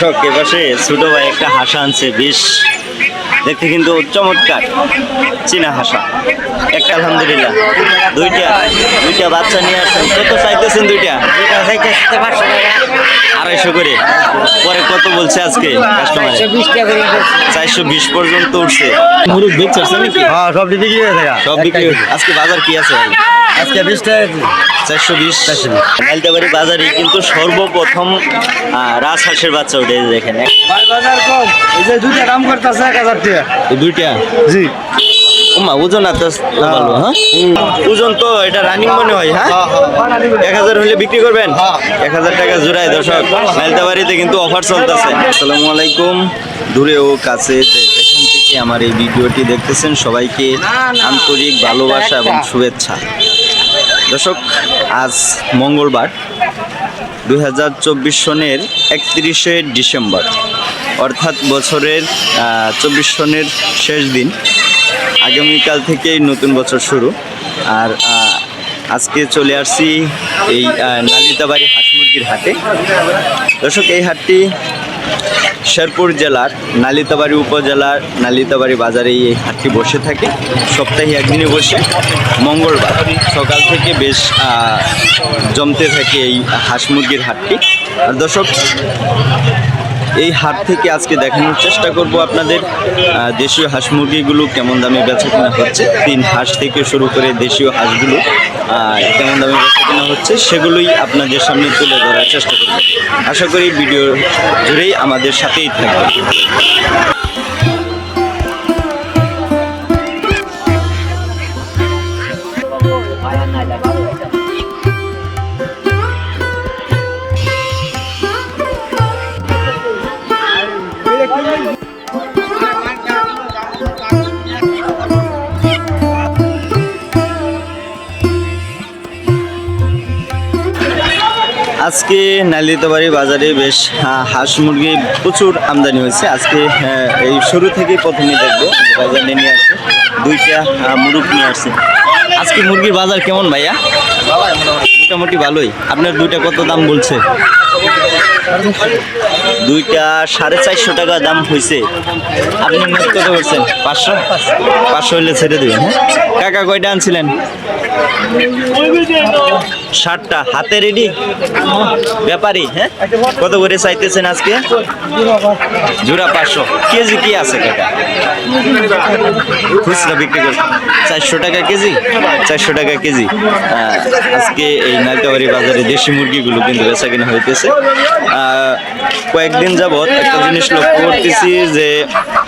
দর্শক এপাশে ছোট ভাই একটা হাসা আনছে বেশ দেখতে কিন্তু চমৎকার চীনা হাসা। একটা আলহামদুলিল্লাহ দুইটা দুইটা বাচ্চা নিয়ে আসছেন। কত চাইতেছেন দুইটা? আড়াইশো করে। পরে কত বলছে আজকে কাস্টমার চারশো বিশ পর্যন্ত উঠছে। হ্যাঁ সব বিক্রি হয়ে থাকে সব বিক্রি হয়েছে। আজকে বাজার কি আছে? আজকে বিশ টাকা চারশো বিশ। নাইলতাবাড়ি বাজারে কিন্তু সর্বপ্রথম রাজহাঁসের বাচ্চা উঠে দেখেন। দুইটা দাম করতেছে এক হাজার টাকা। দুইটা? জি। ওমা ওজন এত ভালো হ্যাঁ? ওজন তো এটা রানিং মনে হয় হ্যাঁ? এক হাজার হলে বিক্রি করবেন? এক হাজার টাকা জোড়ায় দর্শক নাইলতাবাড়িতে কিন্তু অফার চলতেছে। আসসালামু আলাইকুম। দূরে ও কাছে যে যেখান থেকে আমার এই ভিডিওটি দেখতেছেন সবাইকে আন্তরিক ভালোবাসা এবং শুভেচ্ছা। দর্শক, আজ মঙ্গলবার, দুই হাজার চব্বিশ সনের একত্রিশে ডিসেম্বর, অর্থাৎ বছরের চব্বিশ সনের শেষ দিন। আগামীকাল থেকেই নতুন বছর শুরু। আর আজকে চলে আসছি এই নালিতাবাড়ি হাঁস মুরগির হাটে। দর্শক, এই হাটটি শেরপুর জেলার নালিতাবাড়ি উপজেলার নালিতাবাড়ি বাজারে এই হাটটি বসে থাকে। সপ্তাহে একদিনে বসে। মঙ্গলবার সকাল থেকে বেশ জমতে থাকে এই হাঁস মুরগির হাটটি। আর দর্শক এই হাট থেকে আজকে দেখানোর চেষ্টা করব আপনাদের। দেশীয় হাঁস মুরগিগুলো কেমন দামে বেচা কেনা হচ্ছে? তিন হাঁস থেকে শুরু করে দেশীয় হাঁসগুলো কেমন দামে বেচা কেনা হচ্ছে সেগুলোই আপনাদের সামনে তুলে ধরার চেষ্টা করব। আশা করি ভিডিও জুড়েই আমাদের সাথেই থাকবে আজকে নালিতাবাড়ি বাজারে বেশ হাঁস মুরগি প্রচুর আমদানি হয়েছে। আজকে এই শুরু থেকেই প্রথমে দেখব বাজারে নিয়ে আসছে। দুইটা মুরগ নিয়ে আসছে। আজকে মুরগির বাজার কেমন ভাইয়া? মোটামুটি ভালোই। আপনার দুইটা কত দাম বলছে? দুইটা সাড়ে চারশো টাকা দাম হয়েছে। আপনি কত করছেন? পাঁচশো? পাঁচশো হলে ছেড়ে দেবেন হ্যাঁ? কাকা কয়টা আনছিলেন? ষাটটা হাতে রেডি ব্যাপারী হ্যাঁ? কত করে চাইতেছেন আজকে? জোড়া পাঁচশো। কেজি কি আছে খুচরা বিক্রি করছে চারশো টাকা কেজি? চারশো টাকা কেজি। আজকে এই নালকাবাড়ি বাজারে দেশি মুরগিগুলো কিন্তু বেচা কিনা হইতেছে কয়েকদিন যাবৎ একটা জিনিস লক্ষ্য করতেছি যে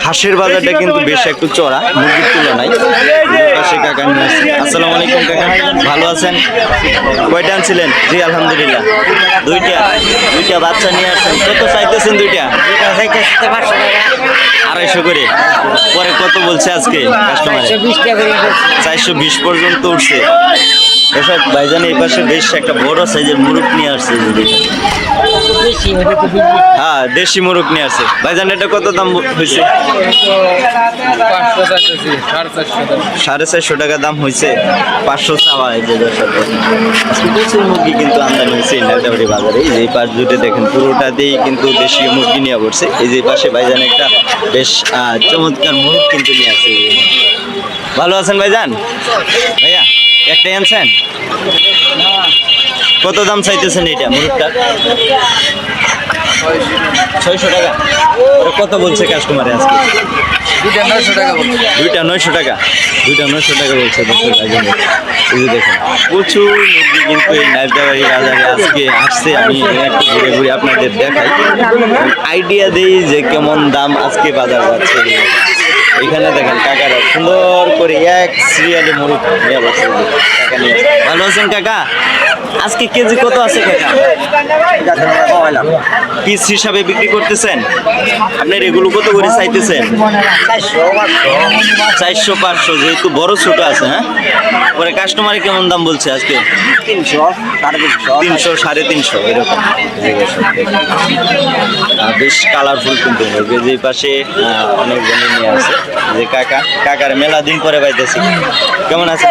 হাঁসের বাজারটা কিন্তু বেশ একটু চড়া, মুরগির তুলনায়। পাশে কাকা আসসালামু আলাইকুম কাকা। ভালো আছেন? কয়টা আনছিলেন জি, আলহামদুলিল্লাহ। দুইটা দুইটা বাচ্চা নিয়ে আসছেন। কত চাইতেছেন দুইটা? আড়াইশো করে। পরে কত বলছে আজকে কাস্টমার চারশো বিশ পর্যন্ত উঠছে। এসব ভাইজান এই পাশে বেশ একটা বড় সাইজের মুরুখ নিয়ে আসছে দেখেন। হ্যাঁ দেশি মুরুখ নিয়ে আসছে ভাইজান, এটা কত দাম হয়েছে সাড়ে চারশো টাকা দাম হয়েছে পাঁচশো চাওয়া যে দর্শক। মুরগি কিন্তু আমদানি হয়েছে এই নালটাবাড়ি বাজারে। এই যে পাশ দুটো দেখেন, পুরোটাতেই কিন্তু দেশীয় মুরগি নিয়ে পড়ছে। এই যে পাশে ভাইজান একটা বেশ চমৎকার মুরগ কিন্তু নিয়ে যে। ভালো আছেন ভাইজান? ভাইয়া? একটাই আনছেন কত দাম চাইতেছেন এটা মুরগটার? ছয়শো টাকা। ওরা কত বলছে কাস্টমারে আজকে? দুইটা নয়শো টাকা দুইটা নয়শো টাকা? বলছে দশের বাজারে এই দেখুন প্রচুর মুরগি কিন্তু এই নাইটাবাড়ি বাজারে আজকে আসছে। আমি একটু ঘুরে ঘুরে আপনাদের দেখাই। আইডিয়া দেই যে কেমন দাম আজকে বাজার যাচ্ছে। এখানে দেখেন কাকারা সুন্দর করে এক সিরিয়ালে মরুক ভালো আছেন কাকা? আজকে কেজি কত আছে পিস হিসাবে বিক্রি করতেছেন? আপনার এগুলো কত করে চাইতেছেন? চারশো পাঁচশো যেহেতু বড় ছোট আছে হ্যাঁ? পরে কাস্টমারে কেমন দাম বলছে আজকে? তিনশো সাড়ে তিনশো। এরকম। বেশ কালারফুল কিন্তু। যে পাশে অনেক জনে নিয়ে আছে। যে কাকা কাকার মেলা দিন পরে পাইতেছি। কেমন আছে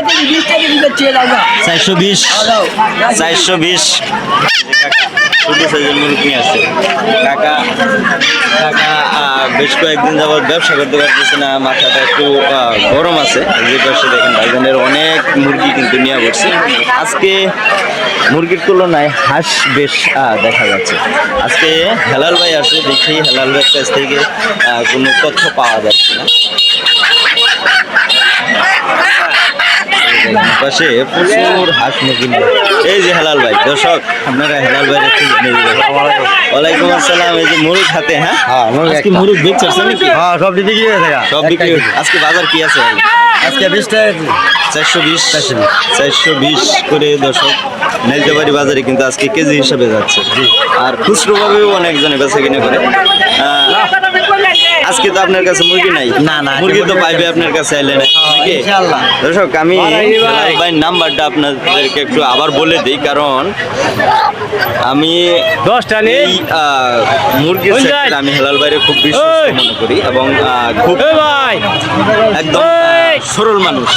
চারশো বিশ। চারশো বিশ। আসছে। কাকা কাকা বেশ কয়েকদিন যাবৎ ব্যবসা করতে পারতেছে না, মাথাটা একটু গরম আছে। যে পাশে দেখেন ভাইজানের অনেক মুরগি কিন্তু নিয়ে বসছে। আজকে মুরগির তুলনায় হাঁস বেশ দেখা যাচ্ছে। আজকে হেলাল ভাই আসে দেখি হেলাল ভাইয়ের কাছ থেকে কোনো তথ্য পাওয়া যাচ্ছে না। পাশে প্রচুর হাঁস মুরগি এই যে হেলাল ভাই দর্শক আপনারা হেলাল ভাই ওয়ালাইকুম আসসালাম এই যে মুরগ হাতে হ্যাঁ? হ্যাঁ, মুরগ আজকে। মুরগ বেচছেন নাকি? হ্যাঁ সব বিক্রি হয়ে থাকা। সব বিক্রি হয়েছে। আজকে বাজার কি আছে? আজকে বিশ টাকা চারশো বিশ। চারশো। বিশ করে দর্শক নাইলতাবাড়ি বাজারে কিন্তু আজকে কেজি হিসাবে যাচ্ছে। আর খুচরো ভাবেও অনেকজনে বেচা কিনে করে আজকে তো আপনার কাছে মুরগি নাই। না, না, মুরগি তো পাইবে আপনার কাছে এলে নাকি? ইনশাআল্লাহ। দর্শক আমি হেলাল ভাইয়ের নাম্বারটা আপনাদেরকে একটু আবার বলে দিই কারণ আমি দশটা নেই মুরগির। আমি হেলাল বাইরে খুব বিশ্বাস মনে করি এবং খুব একদম সরল মানুষ।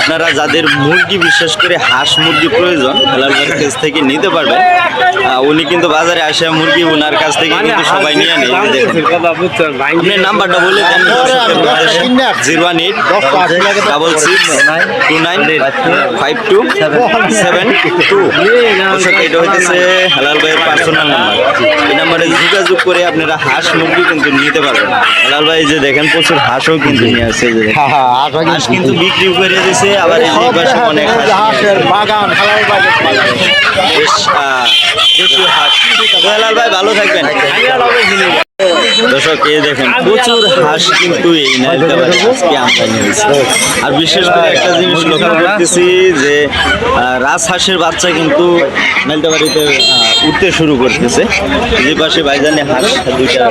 আপনারা যাদের মুরগি বিশেষ করে হাঁস মুরগি প্রয়োজন হেলাল ভাইয়ের কাছ থেকে নিতে পারবেন। উনি কিন্তু বাজারে আসে মুরগি ওনার কাছ থেকে কিন্তু সবাই নিয়ে আপনি নাম্বারটা বলে দেন। Zero one eight double six two nine five two seven two এটা হইতেছে হালাল ভাইয়ের পার্সোনাল নাম্বার এই নাম্বারে যোগাযোগ করে আপনারা হাঁস মুরগি কিন্তু নিতে পারবেন। হালাল ভাই যে দেখেন প্রচুর হাঁসও কিন্তু নিয়ে দেখেন। হাঁস কিন্তু বিক্রি করে দিছে আবার অনেক হাঁস। নিয়ে আসছে। বাগান বেশ দেশীয় হাঁস। ভাই ভালো থাকবেন। দর্শক এই দেখেন প্রচুর হাঁস কিন্তু এই আজকে আমদানি হয়েছে আর বিশেষ করে একটা জিনিস লক্ষ্য করতেছি যে রাজহাঁসের বাচ্চা কিন্তু আহ, উঠতে শুরু করতেছে। যে পাশে ভাইজানে হাঁস দুইটা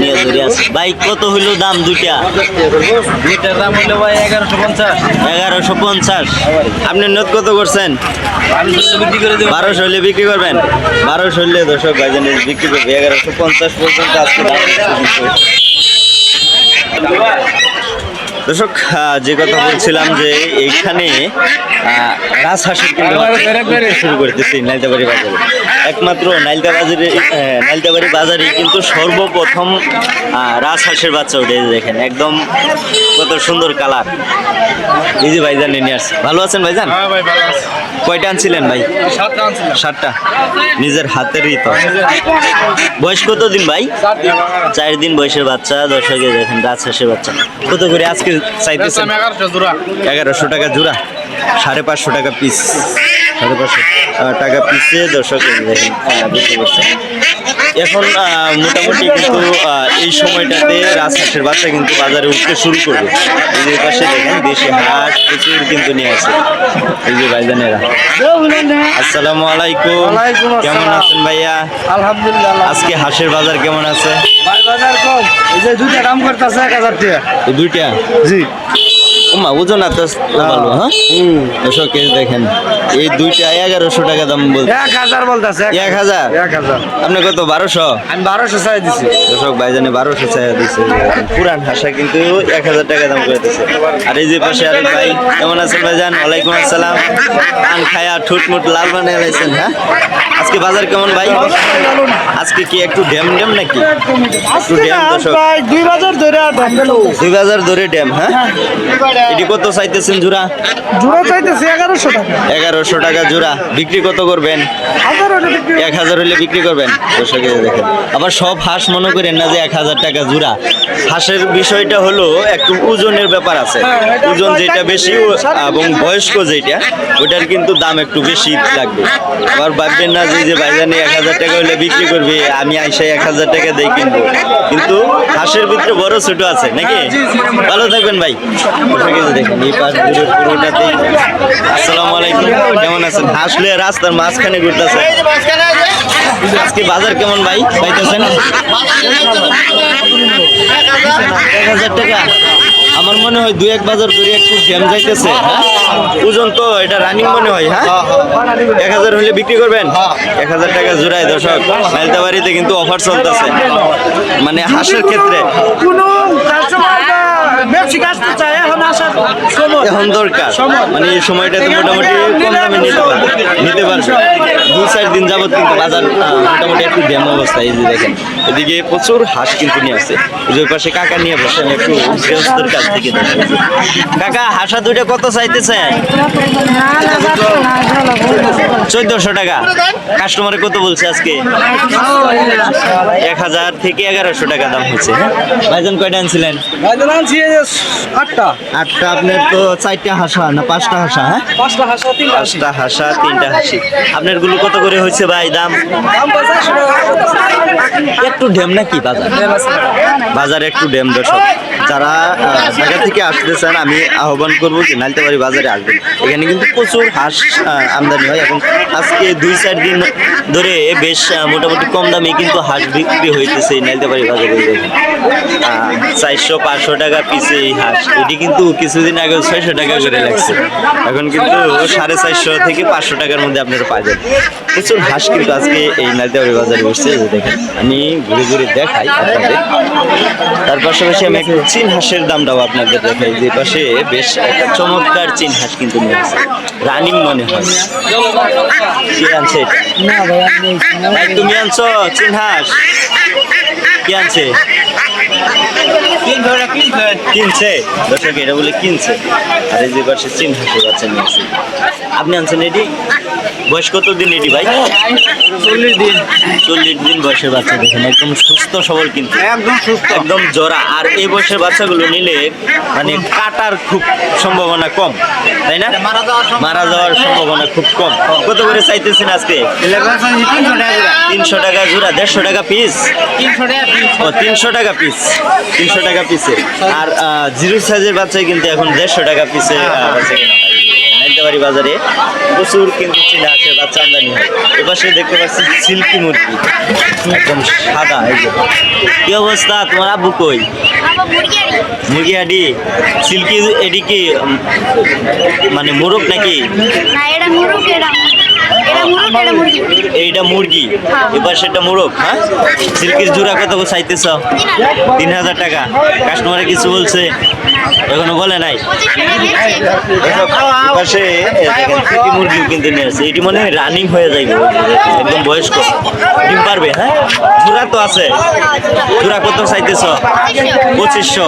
নিয়ে ধরে আছে। ভাই কত হইল দাম দুইটা? দুইটার দাম ভাই এগারোশো পঞ্চাশ। এগারোশো পঞ্চাশ। আপনি নোট কত করছেন? বারোশো হলে বিক্রি করবেন? বারোশো হলে দর্শক ভাইজানে বিক্রি করবে। এগারোশো পঞ্চাশ পর্যন্ত আজকে দাম। হচ্ছে কিন্তু। দর্শক যে কথা বলছিলাম যে এইখানে রাজহাঁসের কিন্তু শুরু করতেছি নাইলতাবাড়ি বাজারে। একমাত্র নাইলতাবাজারে নাইলতাবাড়ি বাজারে কিন্তু সর্বপ্রথম আহ, রাজহাঁসের বাচ্চা উঠে দেখেন একদম কত সুন্দর কালার। এই যে ভাইজান নিয়ে আসছে। ভালো আছেন ভাইজান? হ্যাঁ কয়টা আনছিলেন ভাই? সাতটা সাতটা। নিজের হাতেরই তো। বয়স কত দিন ভাই? চার দিন। বয়সের বাচ্চা দর্শকে দেখেন রাজহাঁসের বাচ্চা। কত করে আজকে চাইতেছেন? এগারোশো টাকা জোড়া। সাড়ে পাঁচশো টাকা পিস সাড়ে পাঁচশো টাকা পিসে দর্শক দেখেন এখন মোটামুটি কিন্তু এই সময়টাতে রাজহাঁসের বাচ্চা কিন্তু বাজারে উঠতে শুরু করবে। এই যে পাশে দেখেন দেশি হাঁস প্রচুর কিন্তু নিয়ে আসে। এই যে ভাইজানেরা। আসসালামু আলাইকুম। কেমন আছেন ভাইয়া? আলহামদুলিল্লাহ। আজকে হাঁসের বাজার কেমন আছে? বাজার কম। এই যে দুইটা দাম করতেছে এক হাজার টাকা। দুইটা? জি। ওমা ওজন এত ভালো হ্যাঁ। দর্শক এই দেখেন এই দুইটা এগারোশো টাকা দাম বলছে। এক হাজার বলতেছে এক হাজার? এক হাজার। আপনি কত বারোশো? আমি বারোশো চাই দিছি। দর্শক ভাইজানে বারোশো চাই দিচ্ছে পুরান হাসা কিন্তু এক হাজার টাকা দাম করে দিচ্ছে আর এই যে পাশে আরেক ভাই কেমন আছেন ভাইজান? ওয়ালাইকুম আসসালাম। পান খায়া ঠুট মুট লাল বানিয়ে লাইছেন হ্যাঁ? আজকে বাজার কেমন ভাই? আজকে কি একটু ড্যাম ড্যাম নাকি? একটু ড্যাম দর্শক। দুই বাজার ধরে দুই বাজার ধরে ড্যাম হ্যাঁ। এটি কত চাইতেছেন জোড়া? জোড়া চাইতেছে এগারোশো টাকা। এগারোশো টাকা জোড়া। বিক্রি কত করবেন? এক হাজার হলে বিক্রি করবেন? দেখেন। আবার সব হাঁস মনে করেন না যে এক হাজার টাকা জোড়া। হাঁসের বিষয়টা হলো একটু ওজনের ব্যাপার আছে। ওজন যেটা বেশি এবং বয়স্ক যেটা ওটার কিন্তু দাম একটু বেশি লাগবে। আবার ভাববেন না যে ভাইজানে এক হাজার টাকা হলে বিক্রি করবে আমি আইসা এক হাজার টাকা দিয়ে কিনবো। কিন্তু হাঁসের ভিতরে বড় ছোট আছে নাকি? ভালো থাকবেন ভাই। কেমন আছেন? রাস্তার মাঝখানে ঘুরতেছে। বাজার কেমন আমার মনে হয় দুই এক বাজার করে একটু জ্যাম যাইতেছে হ্যাঁ? ওজন তো এটা রানিং মনে হয় হ্যাঁ? এক হাজার হলে বিক্রি করবেন? এক হাজার টাকা জোড়ায়, দর্শক। নাইলতাবাড়িতে কিন্তু অফার চলতেছে। মানে হাঁসের ক্ষেত্রে কোনো চারশো টাকা ব্যবসিক আসতে চাই এখন আসার সময় এখন দরকার। মানে এই সময়টাতে মোটামুটি কম দামে নিতে পারবে। নিতে পারবে দু চার দিন যাবত কিন্তু বাজার মোটামুটি একটু ড্যাম অবস্থা এই যে দেখেন। এদিকে প্রচুর হাঁস কিন্তু নিয়ে আসছে। যে পাশে কাকা নিয়ে বসে আমি একটু গৃহস্থর কাছ থেকে কাকা হাঁসা দুইটা কত চাইতেছেন? চোদ্দশো টাকা। কাস্টমারে কত বলছে আজকে? এক হাজার থেকে এগারোশো টাকা দাম হচ্ছে হ্যাঁ? ভাইজান কয়টা আনছিলেন? আটটা। আটটা আপনার তো চারটা হাঁসা না পাঁচটা হাঁসা হ্যাঁ? পাঁচটা হাঁসা তিনটা পাঁচটা হাঁসা তিনটা হাসি। আপনারগুলো কত করে হয়েছে ভাই দাম? একটু ড্যাম নাকি বাজার? বাজার একটু ড্যাম দর্শক। যারা ঢাকা থেকে আসতে চান আমি আহ্বান করব যে নালতেবাড়ি বাজারে আসবেন। এখানে কিন্তু প্রচুর হাঁস আমদানি হয় এবং আজকে দুই চার দিন ধরে বেশ মোটামুটি কম দামে কিন্তু হাঁস বিক্রি হইতেছে এই নালতেবাড়ি বাজারে চারশো পাঁচশো টাকা পিসে এই হাঁস। এটি কিন্তু কিছুদিন আগে ছয়শো টাকা করে লাগছে। এখন কিন্তু সাড়ে চারশো থেকে পাঁচশো টাকার মধ্যে আপনারা পাবেন প্রচুর হাঁস কিন্তু আজকে এই নালতেবাড়ি বাজারে বসছে যে দেখেন। আমি ঘুরে ঘুরে দেখাই আপনাদের। তার পাশাপাশি আমি একটু চীন হাঁসের দামটাও আপনাদের দেখাই। যে পাশে বেশ একটা চমৎকার চীন হাঁস কিন্তু নিয়ে আসছে। রানিং মনে হয়। কি আনছে তুমি আনছো চীন হাঁস? কি আনছে? কিনছে? দর্শক এটা বলে কিনছে। আর এই যে পাশে চীন হাঁসের বাচ্চা নিয়েছে আপনি আনছেন এটি বয়স কত দিন এটি ভাই? চল্লিশ দিন। চল্লিশ দিন বয়সের বাচ্চা দেখেন একদম সুস্থ সবল কিন্তু। একদম সুস্থ। একদম আর এই বয়সের বাচ্চাগুলো নিলে মানে কাটার খুব সম্ভাবনা কম তাই না? মারা যাওয়ার সম্ভাবনা- খুব কম। কত করে চাইতেছেন আজকে? তিনশো টাকা জোড়া দেড়শো টাকা পিস তিনশো টাকা ও তিনশো টাকা পিস তিনশো টাকা পিসে আর জিরো সাইজের বাচ্চাই কিন্তু এখন দেড়শো টাকা পিসে বাচ্চা বাজারে প্রচুর কিন্তু চীনা আছে, বাচ্চা আমদানি হয়। এপাশে দেখতে পাচ্ছি সিল্কি মুরগি। একদম সাদা, এই যে। কি অবস্থা? তোমার আব্বু কই? মুরগি। হাডি? সিল্কি এডি কি মানে মোরগ নাকি? না, এটা মুরগ, এটা এটা মুরগ এটা মুরগি এইটা মুরগি। হ্যাঁ। এবার সেটা মোরগ হ্যাঁ? সিল্কির জোড়া কত চাইতেছ? তিন হাজার তিন হাজার টাকা কাস্টমারে কিছু বলছে এখনও বলে নাই। পাশে দেখেন মুরগিও কিন্তু নিয়ে আসছে। এটি মনে হয় রানিং হয়ে যাইবে একদম বয়স্ক। ডিম পারবে হ্যাঁ? জোড়া তো আছে। জোড়া কত চাইতেছ? পঁচিশশো।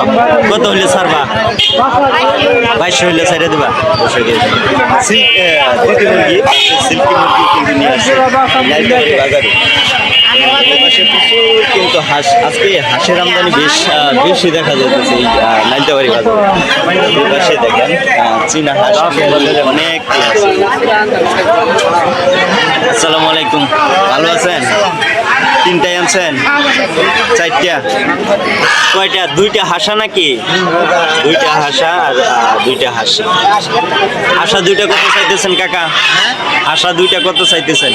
কত হইলে ছাড়বা? বাইশশো হইলে ছাড়ে দিবা। সিল্ক মুরগি, সিল্কি মুরগি কিন্তু নিয়ে আসছে। কিন্তু হাঁস আজকে হাঁসের আমদানি বেশ বেশি দেখা যাইতেছে এই নাইলতাবাড়ি বাজারে। পাশে দেখেন চীনা হাঁস অনেক। আসসালামু আলাইকুম। ভালো আছেন? তিনটাই আনছেন? চারটা। কয়টা? দুইটা হাসা নাকি? দুইটা হাসা আর দুইটা হাসি। হাসা দুইটা কত চাইতেছেন কাকা? হাসা দুইটা কত চাইতেছেন?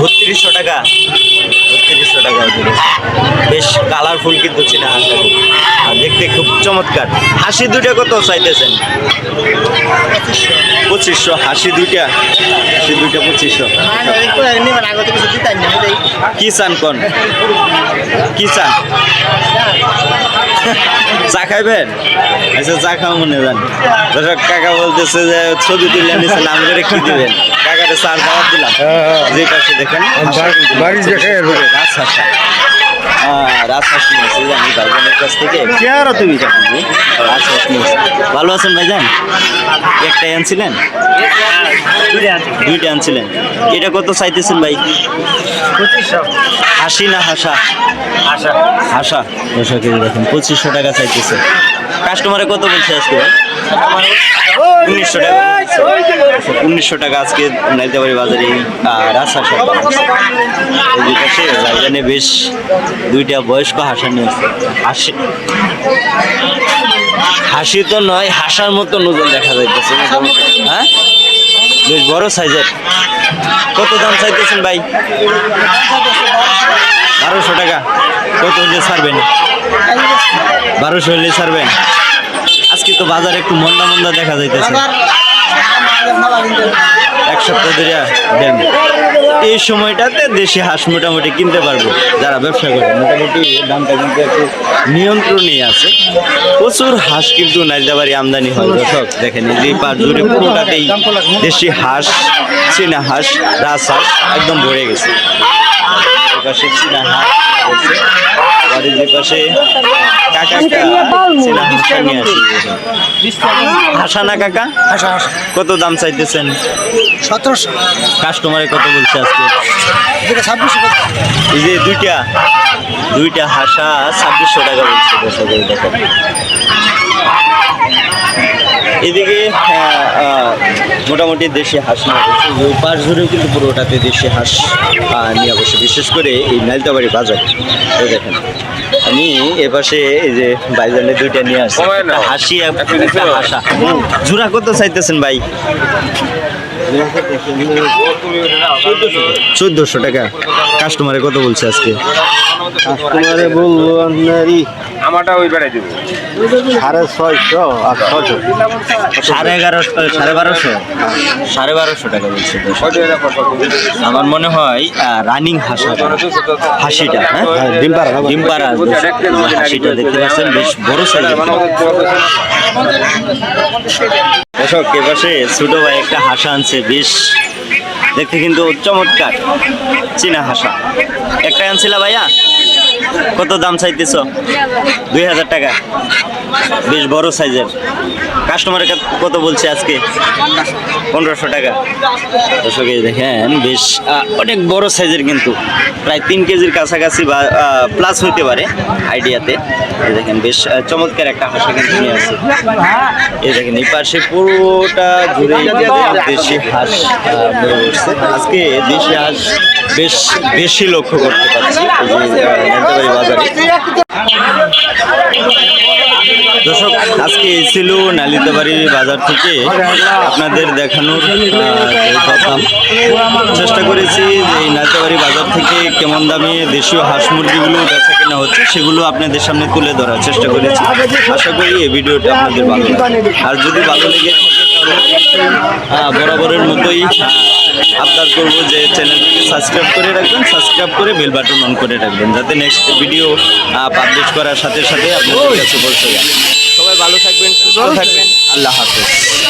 বত্রিশশো টাকা? বত্রিশশো টাকা। বেশ কালারফুল কিন্তু চীনা হাঁসটা আর দেখতে খুব চমৎকার। হাসি দুইটা কত চাইতেছেন? পঁচিশশো হাসি দুইটা? হাসি দুইটা পঁচিশশো। কি চান কোন? কি চান? চা খাইবেন? আচ্ছা চা খাওয়া মনে যান দর্শক কাকা বলতেছে যে ছবি তুলে নাম করে কি দিবেন? কাকাটা চার দাওয়াত দিলাম। যে পাশে দেখেন বাড়ি দেখে রাজহাঁসা। রাজহাঁস নিয়েছি আমি ভাইজানের কাছ থেকে। আর তুমি? রাজহাঁস নিয়েছি ভালো আছেন ভাইজান? একটাই আনছিলেন? দুইটা আনছিলেন। এটা কত চাইতেছেন ভাই? হাসি না হাসা? হাসা। হাসা। দর্শকের দেখুন পঁচিশশো টাকা চাইতেছে। কাস্টমারে কত বলছে আজকে ভাই? উনিশশো টাকা। উনিশশো টাকা আজকে নাইতাবাড়ি বাজারে পাশে ভাইজানে বেশ দুইটা বয়স্ক হাসা নিয়ে হাসি হাসি তো নয়, হাসার মতো নজর দেখা যাইতেছে। হ্যাঁ? বেশ বড় সাইজের। কত দাম চাইতেছেন ভাই? বারোশো টাকা। কত হলে ছাড়বেন? বারোশো হলে ছাড়বেন? আজকে তো বাজার একটু মন্দা মন্দা দেখা যাইতেছে। এক সপ্তাহ ধরে দেন। এই সময়টাতে দেশি হাঁস মোটামুটি কিনতে পারব, যারা ব্যবসা করে। মোটামুটি দামটা কিন্তু একটু নিয়ন্ত্রণেই আছে। প্রচুর হাঁস কিন্তু নাইজাবাড়ি আমদানি হয়, দর্শক। দেখেন যে পাঁচ জুড়ে পুরোটাতেই দেশি হাঁস, চীনা হাঁস রাজহাঁস একদম ভরে গেছে। পাশে চীনা হাঁস রয়েছে। বাড়ির যে পাশে কাকা চীনা হাঁসটা নিয়ে আসি। হাসা না কাকা কত দাম চাইতেছেন? সতেরোশো। কাস্টমারে কত বলছে আজকে? ছাব্বিশশো এই যে দুইটা দুইটা হাসা ছাব্বিশশো টাকা বলছে দর্শক এই দেখেন এদিকে হ্যাঁ, মোটামুটি দেশি হাঁস নিয়ে বসে ওই পাশ ধরেও কিন্তু পুরোটাতে দেশি হাঁস নিয়ে বসে। বিশেষ করে এই নাইলতাবাড়ি বাজার। তো দেখেন আমি এপাশে এই যে বাইজানে দুইটা নিয়ে আসছি। হাসি হাসা। জোড়া কত চাইতেছেন ভাই? চোদ্দশো টাকা। কাস্টমারে কত বলছে আজকে? কাস্টমারে বলব আপনারই আমারটা ওই বেড়াই দেবো। সাড়ে ছয়শো আর ছশো সাড়ে এগারোশো সাড়ে বারোশো? সাড়ে বারোশো টাকা বলছে আমার মনে হয় রানিং হাসা হাসিটা হ্যাঁ? হ্যাঁ, ডিম পাড়া না? ডিম পাড়া হাসিটা দেখতে পাচ্ছেন বেশ বড় সাইজের। দর্শক, এপাশে ছোটো ভাই একটা হাসা আনছে, বেশ দেখতে কিন্তু চমৎকার, চীনা হাসা। একটা আনছিল ভাইয়া? কত দাম চাইতেছ? দুই হাজার টাকা। বেশ বড় সাইজের। কাস্টমারের কত বলছে আজকে? পনেরোশো টাকা। দর্শক দেখেন বেশ অনেক বড় সাইজের কিন্তু। প্রায় তিন কেজির কাছাকাছি বা প্লাস হইতে পারে আইডিয়াতে এই দেখেন বেশ চমৎকার একটা হাসা কিন্তু নিয়ে আছে এই দেখেন এই পাশে পুরোটা জুড়ে দেশি হাঁস। আজকে দেশি হাঁস বেশ বেশি লক্ষ্য করতে পারছি। এই যে আহ, নান্দাবাড়ি বাজারে। দর্শক, আজকে ছিল নালিতাবাড়ি বাজার থেকে আপনাদের দেখানোর কথা। চেষ্টা করেছি যে এই নালিতাবাড়ি বাজার থেকে কেমন দামে দেশীয় হাঁস মুরগিগুলো বেচা কেনা হচ্ছে, সেগুলো আপনাদের সামনে তুলে ধরার চেষ্টা করেছি। আশা করি এই ভিডিওটা আপনাদের ভালো লাগবে। আর যদি ভালো লেগে বরাবরের মতোই আবদার করব যে চ্যানেলটিকে সাবস্ক্রাইব করে রাখবেন সাবস্ক্রাইব করে বেল বাটন অন করে রাখবেন, যাতে নেক্সট ভিডিও পাবলিশ করার সাথে সাথে আপনাদের কাছে পৌঁছে যায় সবাই ভালো থাকবেন সুস্থ থাকবেন। আল্লাহ হাফেজ।